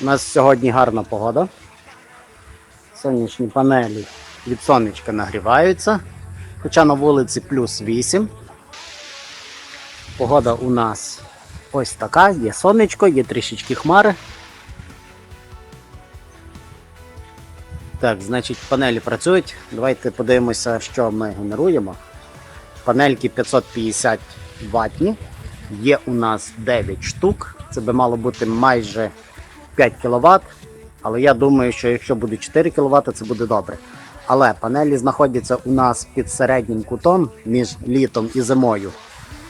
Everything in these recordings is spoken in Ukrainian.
У нас сьогодні гарна погода. Сонячні панелі від сонечка нагріваються. Хоча на вулиці плюс 8. Погода у нас ось така, є сонечко, є трішечки хмари. Так, значить, панелі працюють. Давайте подивимося, що ми генеруємо. Панельки 550 ватні. Є у нас 9 штук. Це би мало бути майже 5 кВт. Але я думаю, що якщо буде 4 кВт, це буде добре. Але панелі знаходяться у нас під середнім кутом між літом і зимою.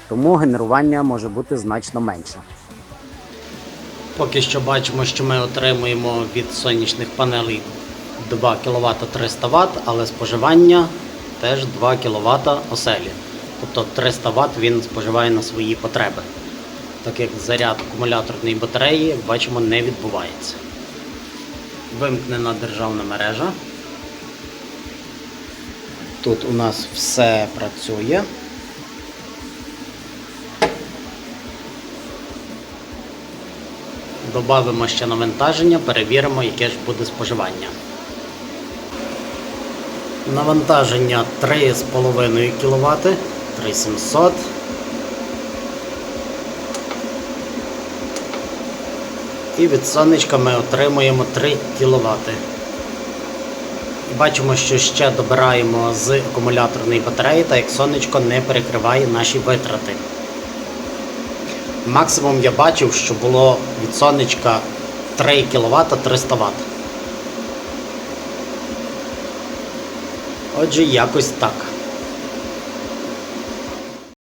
Тому генерування може бути значно менше. Поки що бачимо, що ми отримуємо від сонячних панелей 2 кВт 300 Вт, але споживання теж 2 кВт оселі. Тобто 300 Вт він споживає на свої потреби. Так як заряд акумуляторної батареї, бачимо, не відбувається. Вимкнена державна мережа. Тут у нас все працює. Добавимо ще навантаження, перевіримо, яке ж буде споживання. Навантаження 3,5 кВт, 3700. І від сонечка ми отримуємо 3 кВт. Бачимо, що ще добираємо з акумуляторної батареї, так як сонечко не перекриває наші витрати. Максимум я бачив, що було від сонечка 3 кВт 300 Вт. Отже, якось так.